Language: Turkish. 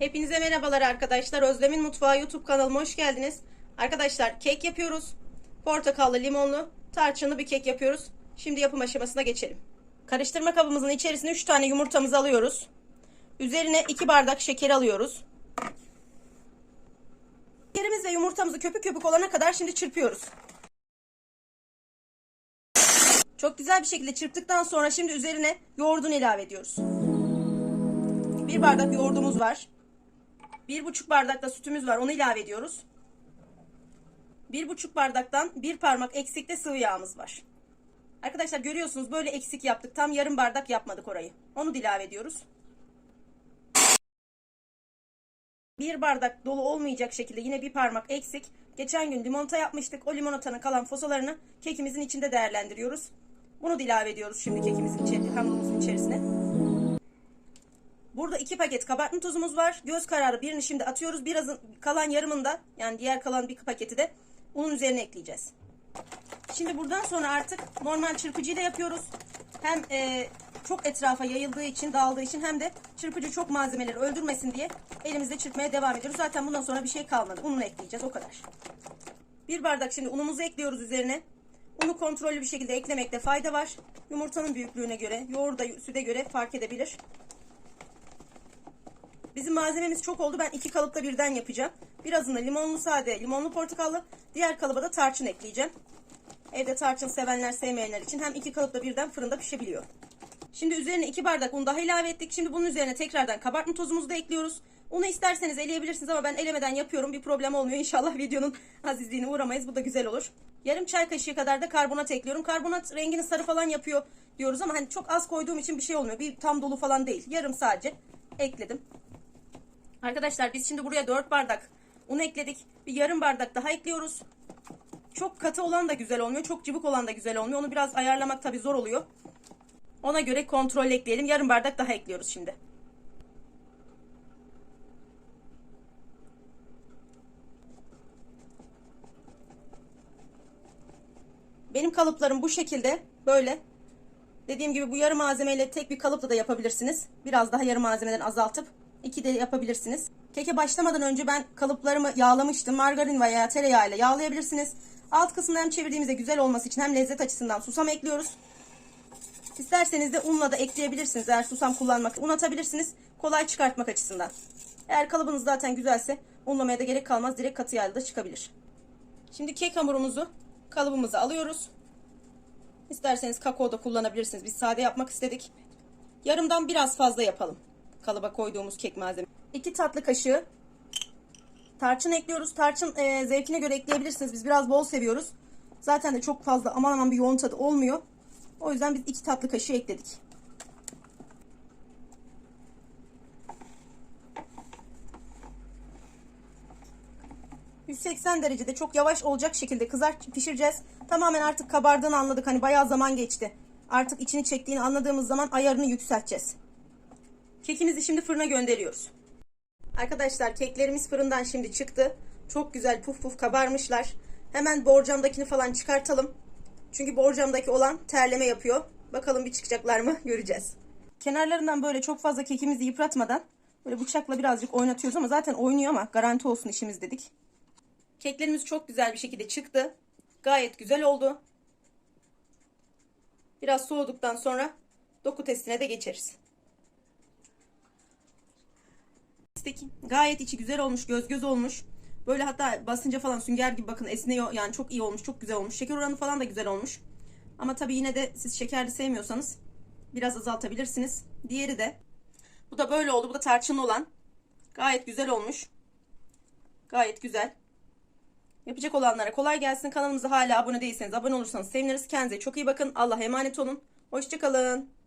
Hepinize merhabalar arkadaşlar. Özlem'in Mutfağı YouTube kanalıma hoş geldiniz. Arkadaşlar kek yapıyoruz. Portakallı, limonlu, tarçınlı bir kek yapıyoruz. Şimdi yapım aşamasına geçelim. Karıştırma kabımızın içerisine 3 tane yumurtamızı alıyoruz. Üzerine 2 bardak şeker alıyoruz. Şekerimiz ve yumurtamızı köpük köpük olana kadar şimdi çırpıyoruz. Çok güzel bir şekilde çırptıktan sonra şimdi üzerine yoğurdunu ilave ediyoruz. Bir bardak yoğurdumuz var. Bir buçuk bardak da sütümüz var. Onu ilave ediyoruz. Bir buçuk bardaktan bir parmak eksikte sıvı yağımız var. Arkadaşlar görüyorsunuz böyle eksik yaptık. Tam yarım bardak yapmadık orayı. Onu da ilave ediyoruz. Bir bardak dolu olmayacak şekilde yine bir parmak eksik. Geçen gün limonata yapmıştık. O limonatanın kalan fosalarını kekimizin içinde değerlendiriyoruz. Bunu da ilave ediyoruz şimdi kekimizin içerisine, hamurumuzun içerisine. Burada iki paket kabartma tozumuz var. Göz kararı birini şimdi atıyoruz. Birazın kalan yarımını da yani diğer kalan bir paketi de unun üzerine ekleyeceğiz. Şimdi buradan sonra artık normal çırpıcıyla yapıyoruz. Hem e, çok etrafa yayıldığı için, dağıldığı için hem de çırpıcı çok malzemeleri öldürmesin diye elimizde çırpmaya devam ediyoruz. Zaten bundan sonra bir şey kalmadı. Ununu ekleyeceğiz o kadar. Bir bardak şimdi unumuzu ekliyoruz üzerine. Unu kontrollü bir şekilde eklemekte fayda var. Yumurtanın büyüklüğüne göre, yoğurda, süte göre fark edebilir. Bizim malzememiz çok oldu. Ben iki kalıpta birden yapacağım. Birazını limonlu sade, limonlu portakallı. Diğer kalıba da tarçın ekleyeceğim. Evde tarçın sevenler sevmeyenler için hem iki kalıpta birden fırında pişebiliyor. Şimdi üzerine iki bardak un daha ilave ettik. Şimdi bunun üzerine tekrardan kabartma tozumuzu da ekliyoruz. Unu isterseniz eleyebilirsiniz ama ben elemeden yapıyorum. Bir problem olmuyor. İnşallah videonun azizliğine uğramayız. Bu da güzel olur. Yarım çay kaşığı kadar da karbonat ekliyorum. Karbonat rengini sarı falan yapıyor diyoruz ama hani çok az koyduğum için bir şey olmuyor. Bir tam dolu falan değil. Yarım sadece ekledim. Arkadaşlar biz şimdi buraya 4 bardak un ekledik. Bir yarım bardak daha ekliyoruz. Çok katı olan da güzel olmuyor. Çok cıvık olan da güzel olmuyor. Onu biraz ayarlamak tabii zor oluyor. Ona göre kontrol ekleyelim. Yarım bardak daha ekliyoruz şimdi. Benim kalıplarım bu şekilde. Böyle. Dediğim gibi bu yarı malzemeyle tek bir kalıpla da yapabilirsiniz. Biraz daha yarı malzemeden azaltıp iki de yapabilirsiniz. Keke başlamadan önce ben kalıplarımı yağlamıştım. Margarin veya tereyağıyla yağlayabilirsiniz. Alt kısmını hem çevirdiğimizde güzel olması için hem lezzet açısından susam ekliyoruz. İsterseniz de unla da ekleyebilirsiniz. Eğer susam kullanmak, un atabilirsiniz. Kolay çıkartmak açısından. Eğer kalıbınız zaten güzelse unlamaya da gerek kalmaz. Direkt katı yağlı da çıkabilir. Şimdi kek hamurumuzu kalıbımıza alıyoruz. İsterseniz kakao da kullanabilirsiniz. Biz sade yapmak istedik. Yarımdan biraz fazla yapalım. Kalıba koyduğumuz kek malzeme. 2 tatlı kaşığı tarçın ekliyoruz. Tarçın e, zevkine göre ekleyebilirsiniz. Biz biraz bol seviyoruz. Zaten de çok fazla aman aman bir yoğun tadı olmuyor. O yüzden biz 2 tatlı kaşığı ekledik. ...180 derecede çok yavaş olacak şekilde kızar pişireceğiz. Tamamen artık kabardığını anladık. Hani bayağı zaman geçti. Artık içini çektiğini anladığımız zaman ayarını yükselteceğiz. Kekimizi şimdi fırına gönderiyoruz. Arkadaşlar keklerimiz fırından şimdi çıktı. Çok güzel puf puf kabarmışlar. Hemen borcamdakini falan çıkartalım. Çünkü borcamdaki olan terleme yapıyor. Bakalım bir çıkacaklar mı göreceğiz. Kenarlarından böyle çok fazla kekimizi yıpratmadan böyle bıçakla birazcık oynatıyoruz ama zaten oynuyor ama garanti olsun işimiz dedik. Keklerimiz çok güzel bir şekilde çıktı. Gayet güzel oldu. Biraz soğuduktan sonra doku testine de geçeriz. Gayet içi güzel olmuş, göz göz olmuş. Böyle hatta basınca falan sünger gibi bakın esniyor. Yani çok iyi olmuş, çok güzel olmuş. Şeker oranı falan da güzel olmuş. Ama tabii yine de siz şekerli sevmiyorsanız biraz azaltabilirsiniz. Diğeri de bu da böyle oldu. Bu da tarçınlı olan. Gayet güzel olmuş. Gayet güzel. Yapacak olanlara kolay gelsin. Kanalımıza hala abone değilseniz abone olursanız seviniriz. Kendinize çok iyi bakın. Allah'a emanet olun. Hoşçakalın.